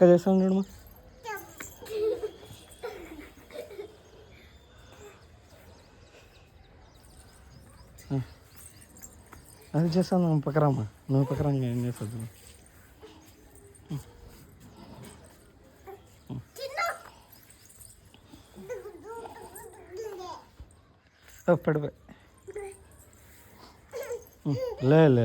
అక్క చేస్తాను చూడమ్మా ఆ. అది చేస్తాను నువ్వు పక్కరామ్మా నువ్వు పక్కరంగా ఏం చేస్తావు. ఓ, పడిపోయి లే లే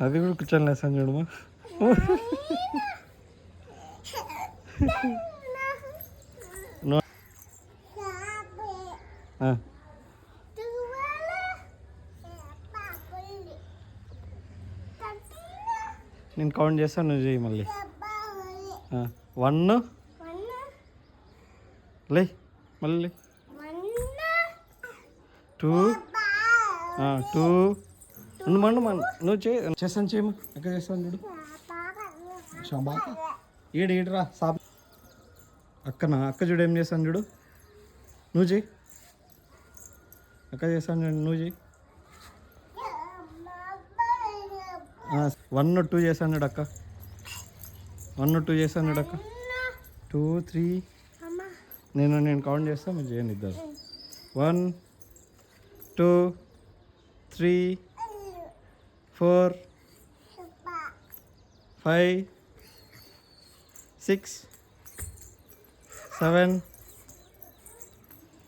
అది కూడా కూర్చొని లేసాను చూడమా నేను కౌంట్ చేస్తాను నువ్వు చేయి మళ్ళీ. వన్. లే మళ్ళీ. టూ. టూ. మండు నువ్వు చే చేస్తాను చేయము? ఎక్కడ చేస్తాను చూడు. షబాక? ఈడు ఏడురా సాబ్. అక్కనా? అక్క చూడు ఏం చేస్తాను చూడు. నువ్వు చేయి అక్క చేస్తాను చూడు నువ్వు చేయి వన్ టూ చేస్తాను చూడు అక్క. వన్ టూ చేస్తాను చూడు అక్క. టూ త్రీ నేను నేను కౌంట్ చేస్తాను మీరు చేయండి ఇద్దరు. One two three four five six seven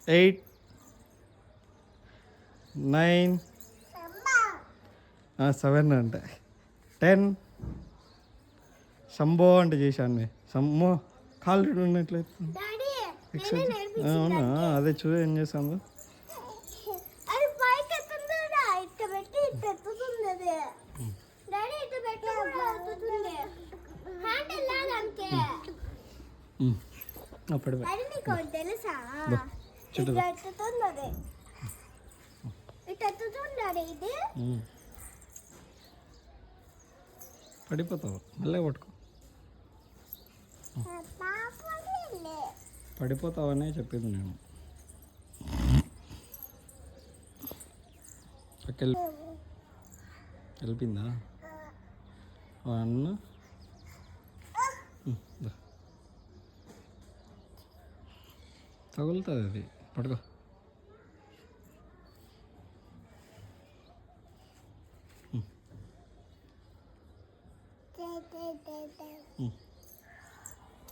eight nine seven అంటే. టెన్. శంభో అంటే చేశాను సమ్మో కాళ్ళు ఉన్నట్లయితే. అవునా? అదే చూడు ఏం చేశాను? డాడీ ఇట్ట పెట్టి కూడా ఎత్తుతుంది హ్యాండిల్ లాగా అంతే అప్పుడు ఒకటి తెలుసా? ఇట్ట ఎత్తుతుంది అది. డాడీ ఇది. పడిపోతావు. మళ్ళీ పట్టుకో. పడిపోతావనే చెప్పింది నేను. అక్కడ వెళ్ళిపోయిందా? వన్. తగులుతుంది అది. పడుకో